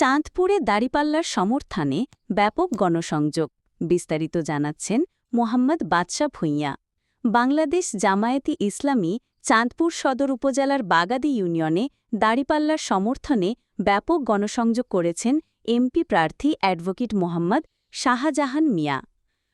চাঁদপুরে দাড়িপাল্লার সমর্থনে ব্যাপক গণসংযোগ, বিস্তারিত জানাচ্ছেন মোহাম্মদ বাদশা ভূঁইয়া। বাংলাদেশ জামায়াতি ইসলামী চাঁদপুর সদর উপজেলার বাগাদি ইউনিয়নে দাড়িপাল্লার সমর্থনে ব্যাপক গণসংযোগ করেছেন এমপি প্রার্থী অ্যাডভোকেট মোহাম্মদ শাহজাহান মিয়া।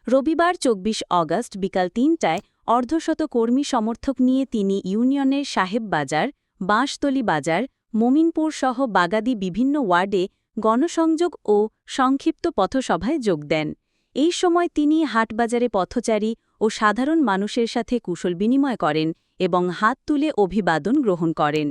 রবিবার চব্বিশ অগস্ট বিকাল তিনটায় অর্ধশত কর্মী সমর্থক নিয়ে তিনি ইউনিয়নের সাহেব বাজার বাঁশতলি বাজার মমিনপুর সহ বাগাদি বিভিন্ন ওয়ার্ডে গণসংযোগ ও সংক্ষিপ্ত পথসভায় যোগ দেন। এই সময় তিনি হাটবাজারে পথচারী ও সাধারণ মানুষের সাথে কুশল বিনিময় করেন এবং হাত তুলে অভিবাদন গ্রহণ করেন।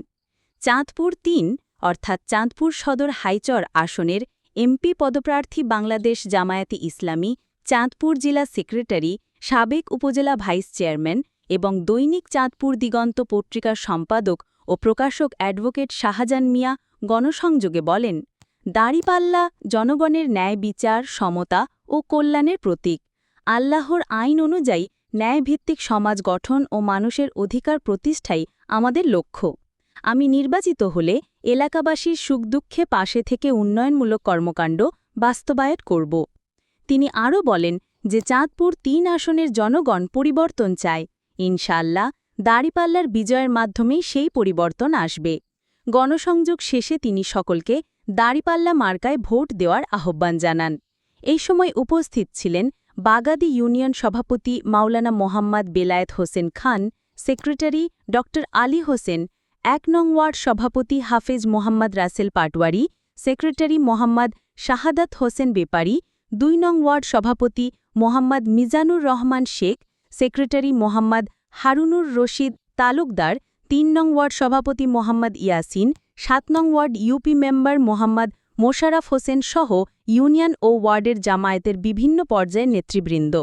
চাঁদপুর তিন, অর্থাৎ চাঁদপুর সদর হাইচর আসনের এমপি পদপ্রার্থী বাংলাদেশ জামায়াতি ইসলামী, চাঁদপুর জেলা সেক্রেটারি, সাবেক উপজেলা ভাইস চেয়ারম্যান এবং দৈনিক চাঁদপুর দিগন্ত পত্রিকার সম্পাদক ও প্রকাশক অ্যাডভোকেট শাহজান মিয়া গণসংযোগে বলেন, দাড়িপাল্লা জনগণের ন্যায় বিচার, সমতা ও কল্যাণের প্রতীক। আল্লাহর আইন অনুযায়ী ন্যায়ভিত্তিক সমাজ গঠন ও মানুষের অধিকার প্রতিষ্ঠাই আমাদের লক্ষ্য। আমি নির্বাচিত হলে এলাকাবাসীর সুখদুঃখে পাশে থেকে উন্নয়নমূলক কর্মকাণ্ড বাস্তবায়ন করব। তিনি আরও বলেন যে চাঁদপুর তিন আসনের জনগণ পরিবর্তন চায়। ইনশাল্লাহ দাড়িপাল্লার বিজয়ের মাধ্যমেই সেই পরিবর্তন আসবে। গণসংযোগ শেষে তিনি সকলকে দাড়িপাল্লা মার্কায় ভোট দেওয়ার আহ্বান জানান। এই সময় উপস্থিত ছিলেন বাগাদি ইউনিয়ন সভাপতি মাওলানা মোহাম্মদ বেলায়েত হোসেন খান, সেক্রেটারি ড. আলী হোসেন, এক নং ওয়ার্ড সভাপতি হাফেজ মোহাম্মদ রাসেল পাটওয়ারি সেক্রেটারি মোহাম্মদ শাহাদাত হোসেন বেপারি, দুই নং ওয়ার্ড সভাপতি মোহাম্মদ মিজানুর রহমান শেখ, সেক্রেটারি মোহাম্মদ হারুনুর রশিদ তালুকদার, তিন নং ওয়ার্ড সভাপতি মোহাম্মদ ইয়াসিন, সাত নং ward UP member Mohammad Mosharraf Hossain সহ ইউনিয়ন ও ওয়ার্ডের জামায়াতের বিভিন্ন পর্যায়ের নেতৃবৃন্দ।